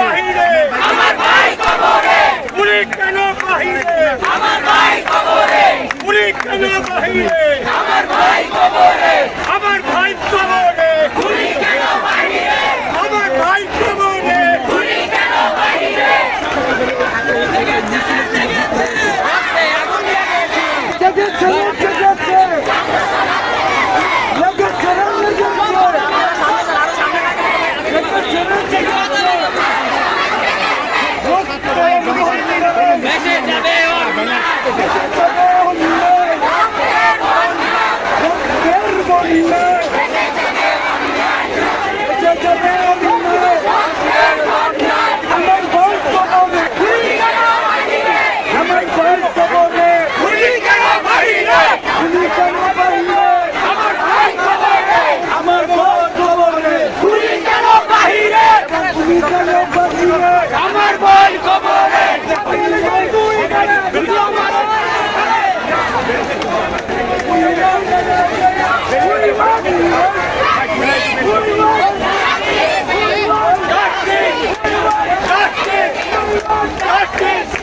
বাহিরে। আমার ভাই কবরে। পুলিশ কেন বাহিরে? আমার ভাই কবরে। পুলিশ কেন বাহিরে? Justice!